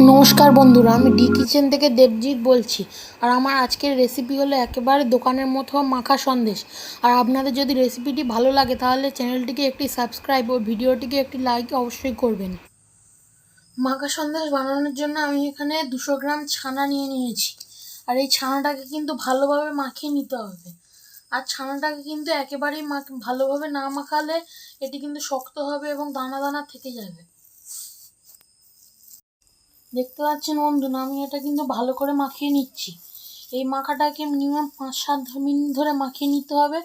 নমস্কার বন্ধুরা, আমি ডি কিচেন থেকে দেবজিৎ বলছি। আর আমার আজকের রেসিপি হলো একেবারে দোকানের মতো মাখা সন্দেশ। আর আপনাদের যদি রেসিপিটি ভালো লাগে, তাহলে চ্যানেলটিকে একটি সাবস্ক্রাইব ও ভিডিওটিকে একটি লাইক অবশ্যই করবেন। মাখা সন্দেশ বানানোর জন্য আমি এখানে দুশো গ্রাম ছানা নিয়ে নিয়েছি। আর এই ছানাটাকে কিন্তু ভালোভাবে মাখিয়ে নিতে হবে। আর ছানাটাকে কিন্তু একেবারেই ভালোভাবে না মাখালে এটি কিন্তু শক্ত হবে এবং দানা দানা থেকে যাবে। দেখতে পাচ্ছেন বন্ধুরা, আমি এটা কিন্তু ভালো করে মাখিয়ে নিচ্ছি। এই মাখাটাকে মিনিমাম পাঁচ সাত মিনিট ধরে মাখিয়ে নিতে হবে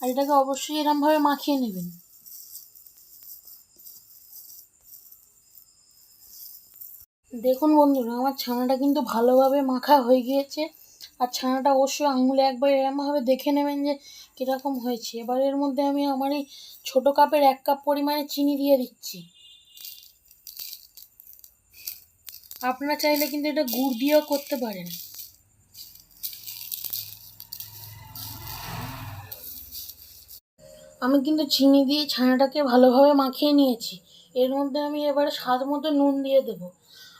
আর এটাকে অবশ্যই এরমভাবে মাখিয়ে নেবেন। দেখুন বন্ধুরা, আমার ছানাটা কিন্তু ভালোভাবে মাখা হয়ে গিয়েছে আর ছানাটা অবশ্যই আঙুলে একবার এরমভাবে দেখে নেবেন যে কীরকম হয়েছে। এবার এর মধ্যে আমি আমার এই ছোটো কাপের এক কাপ পরিমাণে চিনি দিয়ে দিচ্ছি। আপনারা চাইলে কিন্তু এটা গুড় দিয়েও করতে পারেন। আমি কিন্তু চিনি দিয়ে ছানাটাকে ভালোভাবে মাখিয়ে নিয়েছি। এর মধ্যে আমি এবারে স্বাদ মতো নুন দিয়ে দেবো।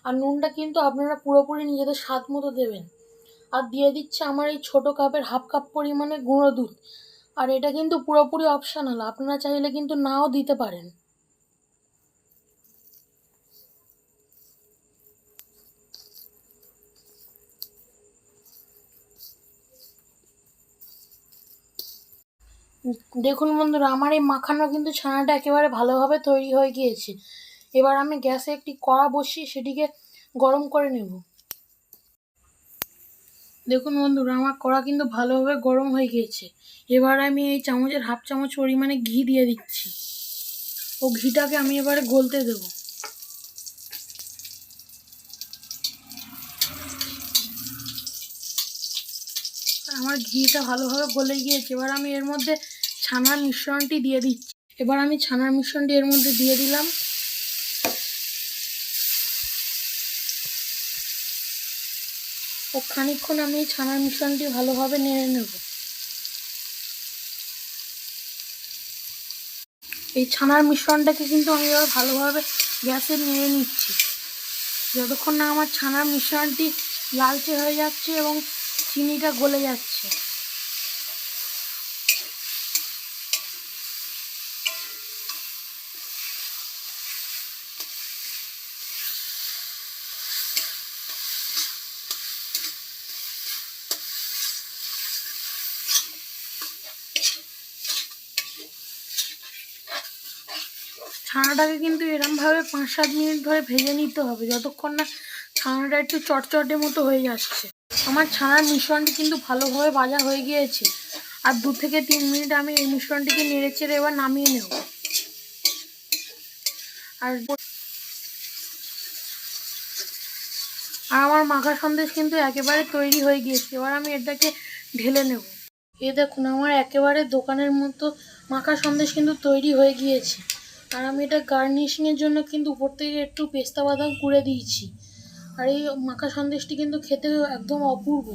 আর নুনটা কিন্তু আপনারা পুরোপুরি নিজেদের স্বাদ মতো দেবেন। আর দিয়ে দিচ্ছে আমার এই ছোটো কাপের হাফ কাপ পরিমাণে গুঁড়ো দুধ। আর এটা কিন্তু পুরোপুরি অপশানাল আপনারা চাইলে কিন্তু নাও দিতে পারেন। দেখুন বন্ধুরা, আমার এই মাখানো কিন্তু ছানাটা একেবারে ভালোভাবে তৈরি হয়ে গিয়েছে। এবার আমি গ্যাসে একটি কড়া বসিয়ে সেটিকে গরম করে নেব। দেখুন বন্ধুরা, আমার কড়া কিন্তু ভালোভাবে গরম হয়ে গিয়েছে। এবার আমি এই চামচের হাফ চামচ পরিমাণে ঘি দিয়ে দিচ্ছি। ও ঘিটাকে আমি এবারে গলতে দেব। আমার ঘিটা ভালোভাবে গলে গিয়েছে। এবার আমি এর মধ্যে ছানার মিশ্রণটি দিয়ে দিচ্ছি। এবার আমি ছানার মিশ্রণটি এর মধ্যে দিয়ে দিলাম। ও খানিকক্ষণ আমি ছানার মিশ্রণটি ভালোভাবে নেড়ে নেব। এই ছানার মিশ্রণটাকে কিন্তু আমি এবার ভালোভাবে গ্যাসে নেড়ে নিচ্ছি। যতক্ষণ না আমার ছানার মিশ্রণটি লালচে হয়ে যাচ্ছে এবং চিনিটা গলে যাচ্ছে। ছানাটাকে কিন্তু এরমভাবে পাঁচ সাত মিনিট ধরে ভেজে নিতে হবে, যতক্ষণ না ছানাটা একটু চটচটে মতো হয়ে যাচ্ছে আমার ছানার মিশ্রণটি কিন্তু ভালোভাবে ভাজা হয়ে গিয়েছে। আর দু থেকে তিন মিনিট আমি এই মিশ্রণটিকে নেড়ে চেড়ে এবার নামিয়ে নেব। আর আর আমার মাখা সন্দেশ কিন্তু একেবারে তৈরি হয়ে গিয়েছে। এবার আমি এটাকে ঢেলে নেব। এ দেখুন, আমার একেবারে দোকানের মতো মাখা সন্দেশ কিন্তু তৈরি হয়ে গিয়েছে। আর আমি এটা গার্নিশিংয়ের জন্য কিন্তু উপর থেকে একটু পেস্তা বাদাম কুড়ে দিয়েছি। আর এই মাখা সন্দেশটি কিন্তু খেতে একদম অপূর্ব।